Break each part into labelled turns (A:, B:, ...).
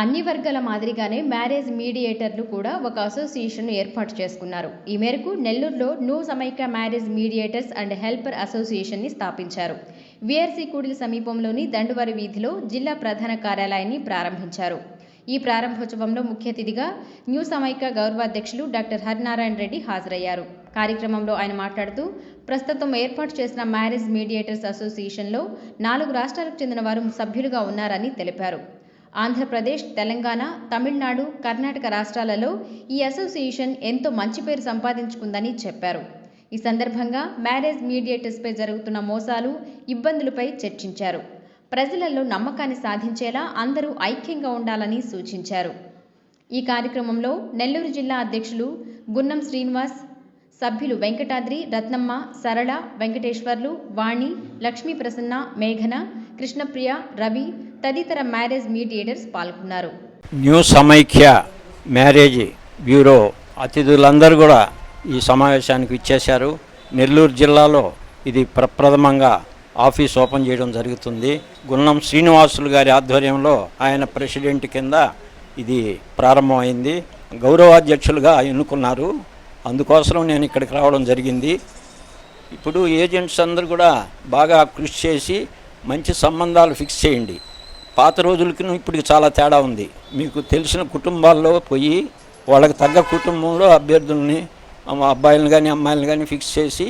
A: అన్ని వర్గాల మాదిరిగానే మ్యారేజ్ మీడియేటర్లు కూడా ఒక అసోసియేషన్ను ఏర్పాటు చేసుకున్నారు. ఈ మేరకు నెల్లూరులో new Samaikya marriage mediators and helper అసోసియేషన్ని స్థాపించారు. విఆర్సీ కూడిల సమీపంలోని దండువారి వీధిలో జిల్లా ప్రధాన కార్యాలయాన్ని ప్రారంభించారు. ఈ ప్రారంభోత్సవంలో ముఖ్య అతిథిగా న్యూ సమైక్య గౌరవాధ్యక్షులు డాక్టర్ హరినారాయణ రెడ్డి హాజరయ్యారు. కార్యక్రమంలో ఆయన మాట్లాడుతూ ప్రస్తుతం ఏర్పాటు చేసిన మ్యారేజ్ మీడియేటర్స్ అసోసియేషన్లో నాలుగు రాష్ట్రాలకు చెందిన వారు సభ్యులుగా ఉన్నారని తెలిపారు. ఆంధ్రప్రదేశ్ తెలంగాణ తమిళనాడు కర్ణాటక రాష్ట్రాలలో ఈ అసోసియేషన్ ఎంతో మంచి పేరు సంపాదించుకుందని చెప్పారు. ఈ సందర్భంగా మ్యారేజ్ మీడియేటర్స్పై జరుగుతున్న మోసాలు ఇబ్బందులపై చర్చించారు. ప్రజలలో నమ్మకాన్ని సాధించేలా అందరూ ఐక్యంగా ఉండాలని సూచించారు. ఈ కార్యక్రమంలో నెల్లూరు జిల్లా అధ్యక్షులు గున్నం శ్రీనివాస్ సభ్యులు వెంకటాద్రి రత్నమ్మ సరళ వెంకటేశ్వర్లు వాణి లక్ష్మీ ప్రసన్న మేఘన కృష్ణప్రియ రవి తదితర మ్యారేజ్ మీడియేటర్స్ పాల్గొన్నారు.
B: న్యూ సమైక్య మ్యారేజ్ బ్యూరో అతిథులందరూ కూడా ఈ సమావేశానికి ఇచ్చేశారు నెల్లూరు జిల్లాలో ఇది ప్రప్రథమంగా ఆఫీస్ ఓపెన్ చేయడం జరుగుతుంది. గున్నం శ్రీనివాసులు గారి ఆధ్వర్యంలో ఆయన ప్రెసిడెంట్ కింద ఇది ప్రారంభమైంది. గౌరవాధ్యక్షులుగా ఎన్నుకున్నారు. అందుకోసం నేను ఇక్కడికి రావడం జరిగింది. ఇప్పుడు ఏజెంట్స్ అందరూ కూడా బాగా కృషి చేసి మంచి సంబంధాలు ఫిక్స్ చేయండి. పాత రోజులకి ఇప్పటికి చాలా తేడా ఉంది. మీకు తెలిసిన కుటుంబాల్లో పోయి వాళ్ళకి తగ్గ కుటుంబంలో అభ్యర్థుల్ని అబ్బాయిలను కానీ అమ్మాయిలను కానీ ఫిక్స్ చేసి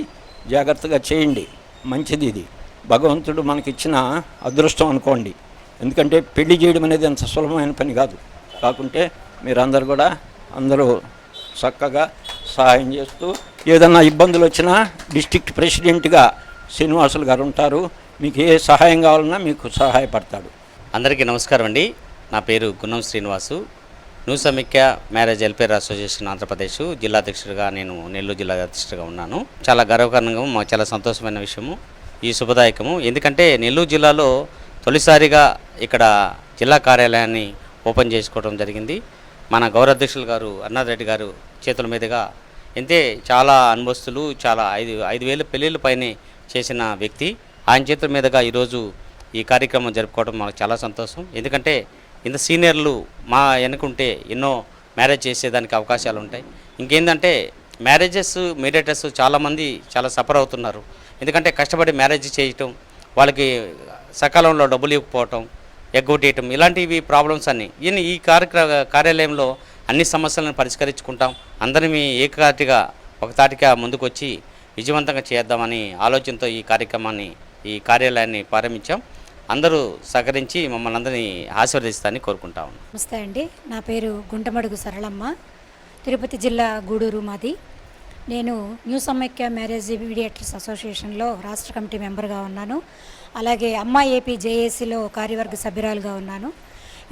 B: జాగ్రత్తగా చేయండి. మంచిది ఇది. భగవంతుడు మనకిచ్చిన అదృష్టం అనుకోండి. ఎందుకంటే పెళ్ళి చేయడం అనేది అంత సులభమైన పని కాదు. కాకుంటే మీరందరూ కూడా అందరూ చక్కగా సహాయం చేస్తూ ఏదన్నా ఇబ్బందులు వచ్చినా డిస్టిక్ట్ ప్రెసిడెంట్గా శ్రీనివాసులు గారు ఉంటారు. మీకు ఏ సహాయం కావాలన్నా మీకు సహాయపడతాడు.
C: అందరికీ నమస్కారం అండి. నా పేరు Gunnam Srinivasu. New Samaikya marriage welfare association Andhra Pradesh జిల్లా అధ్యక్షుడిగా నేను నెల్లూరు జిల్లా అధ్యక్షుడిగా ఉన్నాను. చాలా గర్వకారణంగా మాకు చాలా సంతోషమైన విషయము ఈ శుభదాయకము. ఎందుకంటే నెల్లూరు జిల్లాలో తొలిసారిగా ఇక్కడ జిల్లా కార్యాలయాన్ని ఓపెన్ చేసుకోవడం జరిగింది. మన గౌరవాధ్యక్షులు గారు అన్నారెడ్డి గారు చేతుల మీదుగా ఎంతే చాలా అనుభవస్తులు చాలా ఐదు ఐదు వేల పెళ్ళిళ్ళ పైనే చేసిన వ్యక్తి. ఆయన చేతుల మీదుగా ఈరోజు ఈ కార్యక్రమం జరుపుకోవడం మాకు చాలా సంతోషం. ఎందుకంటే ఇంత సీనియర్లు మా వెనుకుంటే ఎన్నో మ్యారేజ్ చేసేదానికి అవకాశాలు ఉంటాయి. ఇంకేంటంటే మ్యారేజెస్ మీడియేటర్స్ చాలామంది చాలా సఫర్ అవుతున్నారు. ఎందుకంటే కష్టపడి మ్యారేజ్ చేయటం వాళ్ళకి సకాలంలో డబ్బులు ఇవ్వకపోవటం ఎగ్గొట్టేయటం ఇలాంటివి ప్రాబ్లమ్స్ అన్నీ. ఈయన ఈ కార్యక్ర కార్యాలయంలో అన్ని సమస్యలను పరిష్కరించుకుంటాం. అందరినీ ఏకతాటిగా ఒక తాటిగా ముందుకొచ్చి విజయవంతంగా చేద్దామని ఆలోచనతో ఈ కార్యక్రమాన్ని ఈ కార్యాలయాన్ని ప్రారంభించాం. అందరూ సహకరించి మమ్మల్ని అందరినీ ఆశీర్వదిస్తారని కోరుకుంటా ఉన్నాం.
D: నమస్తే అండి. నా పేరు గుంటమడుగు సరళమ్మ. తిరుపతి జిల్లా గూడూరు మాది. నేను న్యూ సమైక్య మ్యారేజ్ మీడియేటర్స్ అసోసియేషన్లో రాష్ట్ర కమిటీ మెంబర్గా ఉన్నాను. అలాగే అమ్మా ఏపీ జేఏసీలో కార్యవర్గ సభ్యురాలుగా ఉన్నాను.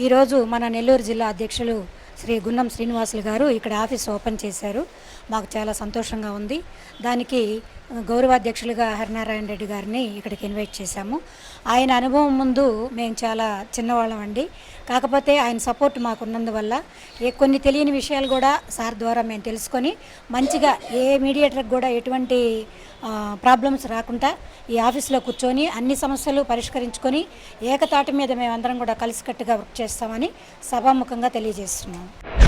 D: ఈరోజు మన నెల్లూరు జిల్లా అధ్యక్షులు శ్రీ గున్నం శ్రీనివాసులు గారు ఇక్కడ ఆఫీస్ ఓపెన్ చేశారు. మాకు చాలా సంతోషంగా ఉంది. దానికి గౌరవాధ్యక్షులుగా హరినారాయణ రెడ్డి గారిని ఇక్కడికి ఇన్వైట్ చేశాము. ఆయన అనుభవం ముందు మేము చాలా చిన్నవాళ్ళం అండి. కాకపోతే ఆయన సపోర్ట్ మాకు ఉన్నందువల్ల ఏ కొన్ని తెలియని విషయాలు కూడా సార్ ద్వారా మేము తెలుసుకొని మంచిగా ఏ మీడియేటర్కి కూడా ఎటువంటి ప్రాబ్లమ్స్ రాకుండా ఈ ఆఫీస్లో కూర్చొని అన్ని సమస్యలు పరిష్కరించుకొని ఏకతాటి మీద మేమందరం కూడా కలిసికట్టుగా వర్క్ చేస్తామని సభాముఖంగా తెలియజేస్తున్నాము